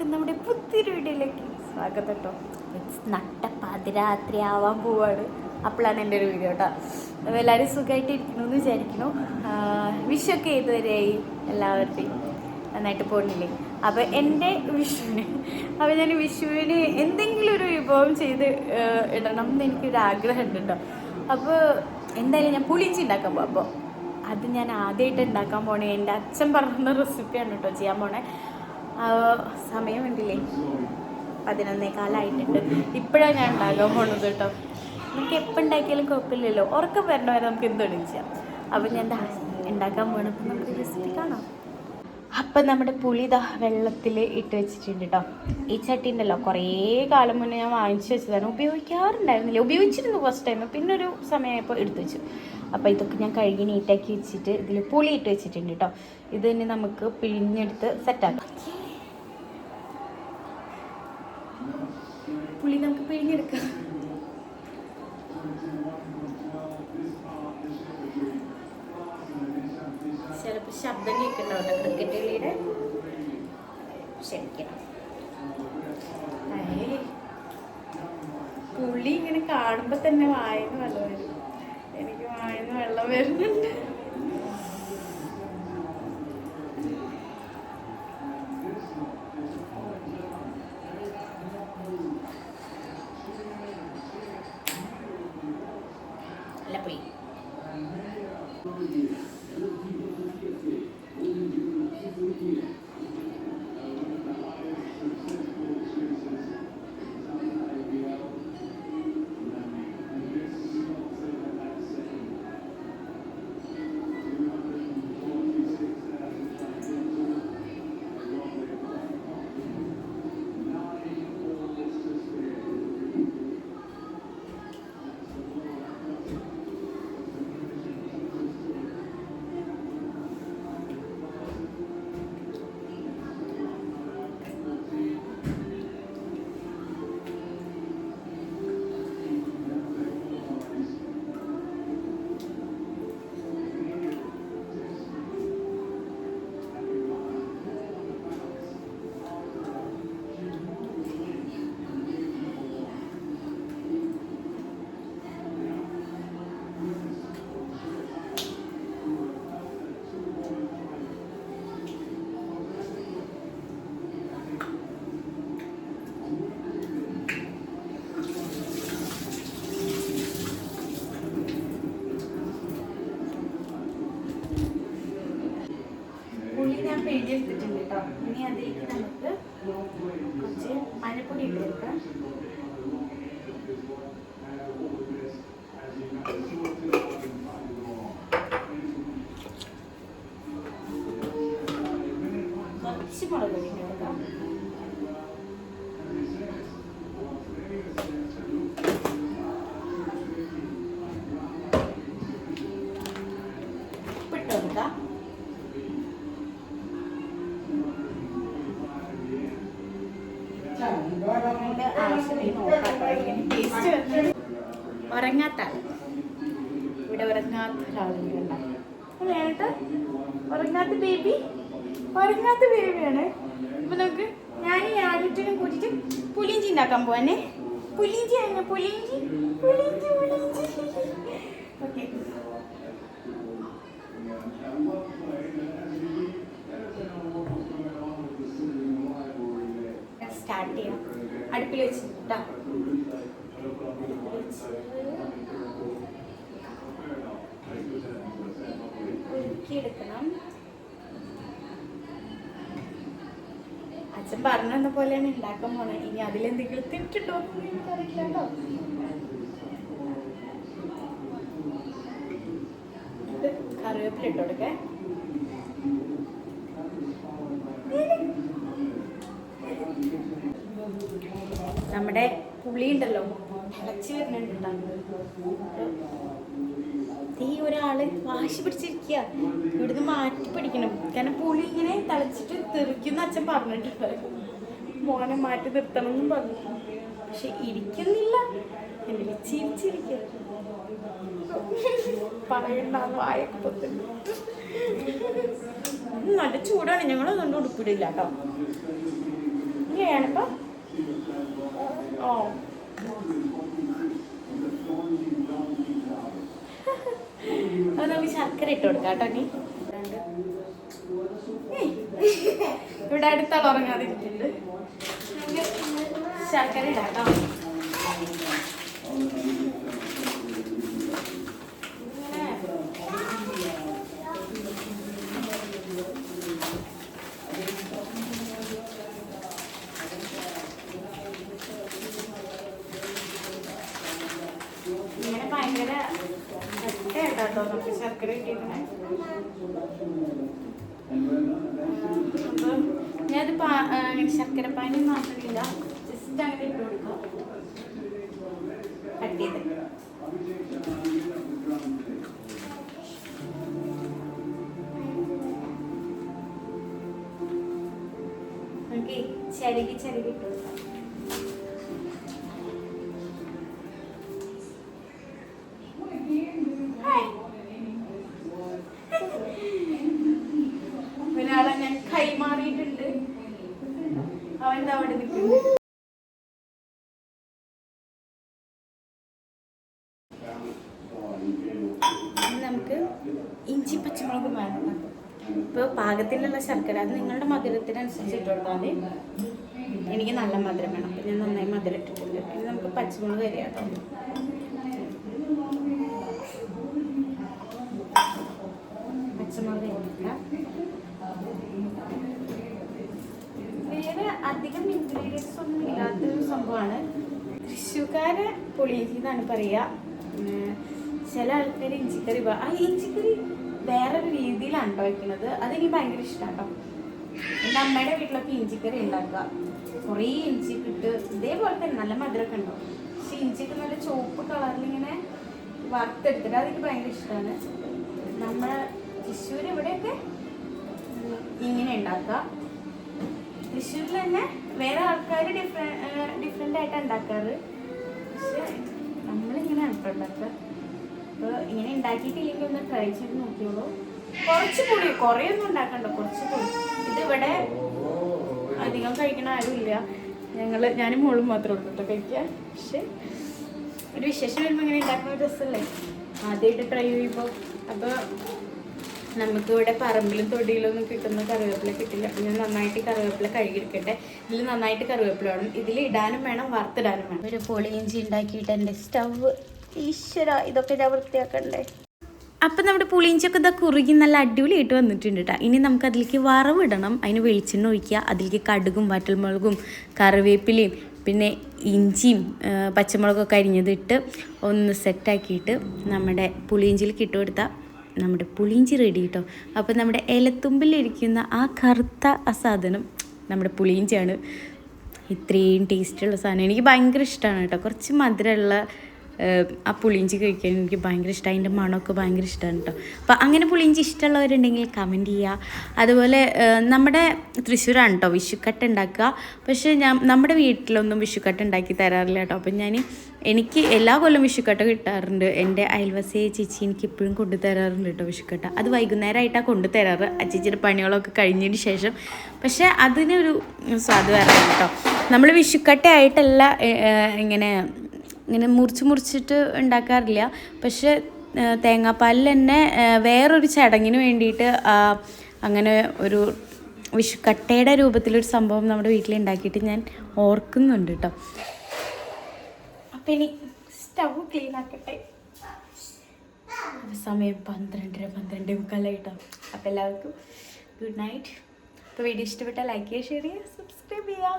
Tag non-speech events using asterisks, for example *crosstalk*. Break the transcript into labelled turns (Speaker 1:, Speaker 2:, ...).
Speaker 1: എല്ലാവർക്കും നമ്മുടെ പുതിയൊരു വീഡിയോയിലേക്ക് സ്വാഗതം കേട്ടോ നട്ട പാതിരാത്രി ആവാൻ പോവാണ്. അപ്പോഴാണ് എന്റെ ഒരു വീഡിയോ കേട്ടോ അപ്പോൾ എല്ലാവരും സുഖമായിട്ട് ഇരിക്കുന്നു എന്ന് വിചാരിക്കുന്നു. വിഷൊക്കെ ഇതുവരെയായി എല്ലാവരുടെയും? നന്നായിട്ട് പോകുന്നില്ലേ അപ്പോൾ എന്റെ വിഷുവിന് അപ്പോൾ ഞാൻ വിഷുവിന് എന്തെങ്കിലും ഒരു വിഭവം ചെയ്ത് ഇടണം എന്ന് എനിക്കൊരു ആഗ്രഹം ഉണ്ട് കേട്ടോ അപ്പോൾ എന്തായാലും ഞാൻ പുളിഞ്ചി ഉണ്ടാക്കാൻ പോകും അപ്പോൾ അത് ഞാൻ ആദ്യമായിട്ട് ഉണ്ടാക്കാൻ പോണേ എന്റെ അച്ഛൻ പറഞ്ഞ റെസിപ്പിയാണ് കേട്ടോ ചെയ്യാൻ പോണേ. സമയം ഉണ്ടില്ലേ? പതിനൊന്നേ കാലമായിട്ടുണ്ട് ഇപ്പോഴാണ് ഞാൻ ഉണ്ടാകാൻ പോണത് കേട്ടോ. നമുക്ക് എപ്പോൾ ഉണ്ടാക്കിയാലും കുഴപ്പമില്ലല്ലോ. ഉറക്കം വരണ വരെ നമുക്ക് എന്ത് ചെയ്യാം. അപ്പം ഞാൻ എന്താ ഉണ്ടാക്കാൻ പോണപ്പോൾ നമുക്ക് റെസിപ്പി കാണാം. അപ്പം നമ്മുടെ പുളി ദാ വെള്ളത്തിൽ ഇട്ട് വെച്ചിട്ടുണ്ട് കേട്ടോ ഈ ചട്ടി ഉണ്ടല്ലോ. കുറേ കാലം മുന്നേ ഞാൻ വാങ്ങിച്ചു വെച്ചതാണ്. ഉപയോഗിക്കാറുണ്ടായിരുന്നില്ല. ഉപയോഗിച്ചിരുന്നു ഫസ്റ്റ് ടൈം പിന്നെ ഒരു സമയമായപ്പോൾ എടുത്തു വെച്ചു. അപ്പോൾ ഇതൊക്കെ ഞാൻ കഴുകി നീറ്റാക്കി വെച്ചിട്ട് ഇതിൽ പുളി ഇട്ട് വെച്ചിട്ടുണ്ട് കേട്ടോ ഇത് തന്നെ നമുക്ക് പിഴിഞ്ഞെടുത്ത് സെറ്റാക്കാം പുളി നമുക്ക് പിഴിഞ്ഞെടുക്കാം. ചിലപ്പോൾ ശബ്ദം കേൾക്കുന്നുണ്ടോ ക്രിക്കറ്റ് കളിയുടെ. ക്ഷമിക്കണം. പുള്ളി ഇങ്ങനെ കാണുമ്പോൾ തന്നെ വായന്ന് വെള്ളം വരും എനിക്ക് വായന്ന് വെള്ളം വരുന്നുണ്ട്. ഞാൻ പിഴിഞ്ഞെടുത്തിട്ടുണ്ട് കേട്ടോ. ഇനി അതിലേക്ക് നമുക്ക് കുറച്ച് മഞ്ഞപ്പൊടി ഇട്ട് കൊടുക്കാം. കുറച്ച് മുളക് പൊടി ഇട്ട് കൊടുക്കാം. ഉറങ്ങാത്ത. ആൾ ഇവിടെ ഉറങ്ങാത്ത ഒരാളുണ്ട്. കണ്ടോ? ഉറങ്ങാത്ത ബേബി? ഉറങ്ങാത്ത ബേബിയാണ്. അപ്പൊ നമുക്ക് ഞാൻ ഈ ആദ്യത്തിനും കൂട്ടിട്ട് പുലിഞ്ചി ഉണ്ടാക്കാൻ പോവാനെ പുലിഞ്ചി ആണ് പുലിഞ്ചി പുലിഞ്ചി പുലിഞ്ചി ഓക്കെ. സ്റ്റാർട്ട് ചെയ്യാം. അടുപ്പിൽ വെച്ചിട്ടാ എടുക്കണം അച്ഛൻ പോലെ പോലെയാണ് ഉണ്ടാക്കാൻ പോണേ. ഇനി അതിലെന്തെങ്കിലും അറിയില്ലല്ലോ ഇത് കറിവേപ്പില ഇട്ട് കൊടുക്കേ നമ്മുടെ പുളി ഉണ്ടല്ലോ തിളച്ച് വരുന്നുണ്ട് ഈ ഒരാൾ വാശി പിടിച്ചിരിക്കുക. ഇവിടുന്ന് മാറ്റി പിടിക്കണം. കാരണം പുളി ഇങ്ങനെ തിളച്ചിട്ട് തെറിക്കുന്ന അച്ഛൻ പറഞ്ഞിട്ടുണ്ട്. മോനെ മാറ്റി നിർത്തണം എന്നും പറഞ്ഞു. പക്ഷെ ഇരിക്കുന്നില്ല. എന്നിട്ട് ചിരിച്ചിരിക്കുക. പറയണ്ട വായൊക്കെ നല്ല ചൂടാണ്. ഞങ്ങളൊന്നും ഉടുപ്പിടില്ല കേട്ടോ. *laughs* ഓ അപ്പൊ നമുക്ക് ശർക്കര ഇട്ട് കൊടുക്കാം നീ. ഇവിടെ അടുത്താൾ ഉറങ്ങാതിരിക്കുന്നുണ്ട് നമുക്ക് ശർക്കര ഇടാം ഇങ്ങനെ ഇങ്ങനെ ഭയങ്കര കട്ടയായിട്ടോ നമുക്ക് ശർക്കര ഇട്ടിരിക്കണേ അപ്പൊ ഞാനത് പാ ശർക്കര പാനി മാത്രമില്ല ജസ്റ്റ് അങ്ങനെ ഇട്ട് കൊടുക്കാം. കട്ട് ചെയ്ത്. നമുക്ക് ചരുകി ചരുകി ഇട്ട് കൊടുക്കാം. ഹായ്. ഒരാളെ ഞാൻ കൈമാറിയിട്ടുണ്ട് അവൻ ദാ അവിടെ നിൽക്കുന്നു ഇനി നമുക്ക് ഇഞ്ചി പച്ചമുളക് വേണം. ഇപ്പോൾ പാകത്തിലുള്ള ശർക്കര അത് നിങ്ങളുടെ മധുരത്തിനനുസരിച്ച് ഇട്ട് മതി. എനിക്ക് നല്ല മധുരം വേണം. അപ്പം ഞാൻ നന്നായി മധുരം ഇട്ടിട്ടുണ്ട് ഇനി നമുക്ക് പച്ചമുളക് അരിയാം കേട്ടോ പച്ചമുളക് വേറെ അധികം ഇൻഗ്രീഡിയൻസ് ഒന്നും ഇല്ലാത്തൊരു സംഭവമാണ്. തൃശ്ശൂക്കാര് എന്നാണ് ചില ആൾക്കാർ ഇഞ്ചിക്കറി ആ ഇഞ്ചിക്കറി വേറൊരു രീതിയിലാണ് ഉണ്ടാക്കുന്നത്. അതെനിക്ക് ഭയങ്കര ഇഷ്ടമാണ് കേട്ടോ എന്റെ അമ്മയുടെ വീട്ടിലൊക്കെ ഇഞ്ചിക്കറി ഉണ്ടാക്കുക. കുറേ ഇഞ്ചി ഇട്ട് ഇതേപോലെ തന്നെ നല്ല മധുരമൊക്കെ ഉണ്ടാവും പക്ഷെ ഇഞ്ചിക്ക് നല്ല ചുവപ്പ് കളറിൽ ഇങ്ങനെ വറുത്തെടുത്തിട്ട് അതെനിക്ക് ഭയങ്കര ഇഷ്ടമാണ് നമ്മൾ തൃശ്ശൂർ ഇവിടെയൊക്കെ ഇങ്ങനെ ഉണ്ടാക്കുക. തൃശ്ശൂരിൽ തന്നെ വേറെ ആൾക്കാർ ഡിഫറെ ഡിഫറെന്റ് ആയിട്ടാണ് ഉണ്ടാക്കാറ്. പക്ഷെ നമ്മളിങ്ങനെ ഉണ്ടാക്കുക. അപ്പോൾ ഇങ്ങനെ ഉണ്ടാക്കിയിട്ടില്ലെങ്കിൽ ഒന്ന് ട്രൈ ചെയ്ത് നോക്കിയോളൂ. കുറച്ച് പുളി കുറേ ഒന്നും ഉണ്ടാക്കണ്ട കുറച്ച് പുളി. ഇതിവിടെ അധികം കഴിക്കണ ആരുമില്ല. ഞങ്ങൾ ഞാനും മോളും മാത്രമേ ഉള്ളൂ കേട്ടോ കഴിക്കാൻ പക്ഷെ ഒരു വിശേഷം വരുമ്പോൾ ഇങ്ങനെ ഉണ്ടാക്കുന്ന ഒരു രസമല്ലേ ആദ്യമായിട്ട് ട്രൈ ചെയ്യുമ്പോൾ അപ്പോൾ നമുക്ക് ഇവിടെ പറമ്പിലും തൊടിയിലൊന്നും കിട്ടുന്ന കറിവേപ്പില കിട്ടില്ല. അപ്പൊ ഞാൻ നന്നായിട്ട് കറിവേപ്പില കഴുകിയെടുക്കട്ടെ. ഇതിൽ നന്നായിട്ട് കറിവേപ്പില വേണം. ഇതിൽ ഇടാനും വേണം വറുത്തിടാനും വേണം. ഒരു പൊളിയിഞ്ചി ഉണ്ടാക്കിയിട്ട് എന്റെ സ്റ്റവ് ഈശ്വര ഇതൊക്കെ ഞാൻ വൃത്തിയാക്കണ്ടേ? അപ്പം നമ്മുടെ പുളിയിഞ്ചിയൊക്കെ ഇതാ കുറുകി നല്ല അടിപൊളിയായിട്ട് വന്നിട്ടുണ്ട് കേട്ടോ ഇനി നമുക്ക് അതിലേക്ക് വറവിടണം. അതിന് വെളിച്ചെണ്ണ ഒഴിക്കുക. അതിലേക്ക് കടുകും വറ്റൽമുളകും കറിവേപ്പിലയും പിന്നെ ഇഞ്ചിയും പച്ചമുളകൊക്കെ അരിഞ്ഞതിട്ട് ഒന്ന് സെറ്റാക്കിയിട്ട് നമ്മുടെ പുളിയിഞ്ചിയിൽ ഇട്ട് നമ്മുടെ പുളിയിഞ്ചി റെഡി കേട്ടോ അപ്പോൾ നമ്മുടെ ഇലത്തുമ്പിലിരിക്കുന്ന ആ കറുത്ത ആ സാധനം നമ്മുടെ പുളിയിഞ്ചിയാണ്. ഇത്രയും ടേസ്റ്റുള്ള സാധനം. എനിക്ക് ഭയങ്കര ഇഷ്ടമാണ് കേട്ടോ കുറച്ച് മധുരമുള്ള ആ പുളിഞ്ചി കഴിക്കാൻ എനിക്ക് ഭയങ്കര ഇഷ്ടമാണ് അതിന്റെ മണമൊക്കെ ഭയങ്കര ഇഷ്ടമാണ് കേട്ടോ അപ്പോൾ അങ്ങനെ പുളിഞ്ചി ഇഷ്ടമുള്ളവരുണ്ടെങ്കിൽ കമന്റ് ചെയ്യുക അതുപോലെ നമ്മുടെ തൃശ്ശൂരാണ് കേട്ടോ വിഷുക്കട്ട ഉണ്ടാക്കുക. പക്ഷേ ഞാൻ നമ്മുടെ വീട്ടിലൊന്നും വിഷുക്കട്ട ഉണ്ടാക്കി തരാറില്ല കേട്ടോ അപ്പം ഞാൻ എനിക്ക് എല്ലാ കൊല്ലം വിഷുക്കട്ട കിട്ടാറുണ്ട്. എന്റെ അയൽവാസിയെ ചേച്ചി എനിക്ക് ഇപ്പോഴും കൊണ്ടുതരാറുണ്ട് കേട്ടോ വിഷുക്കട്ട. അത് വൈകുന്നേരമായിട്ടാണ് കൊണ്ടുതരാറ് ആ ചേച്ചിയുടെ പണികളൊക്കെ കഴിഞ്ഞതിന് ശേഷം. പക്ഷേ അതിനൊരു സ്വാദ് വേറെ കേട്ടോ നമ്മൾ വിഷുക്കട്ടയായിട്ടല്ല ഇങ്ങനെ ഇങ്ങനെ മുറിച്ച് മുറിച്ചിട്ട് ഉണ്ടാക്കാറില്ല. പക്ഷേ തേങ്ങാപ്പാലിൽ തന്നെ വേറൊരു ചടങ്ങിന് വേണ്ടിയിട്ട് അങ്ങനെ ഒരു വിഷു കട്ടയുടെ രൂപത്തിലൊരു സംഭവം നമ്മുടെ വീട്ടിൽ ഉണ്ടാക്കിയിട്ട് ഞാൻ ഓർക്കുന്നുണ്ട് കേട്ടോ അപ്പം ഇനി സ്റ്റൗ ക്ലീൻ ആക്കട്ടെ. സമയം പന്ത്രണ്ടര പന്ത്രണ്ട് മുക്കാലായിട്ടോ അപ്പം എല്ലാവർക്കും ഗുഡ് നൈറ്റ്. അപ്പോൾ വീഡിയോ ഇഷ്ടപ്പെട്ടാൽ ലൈക്ക് ചെയ്യുക ഷെയർ ചെയ്യുക സബ്സ്ക്രൈബ് ചെയ്യുക.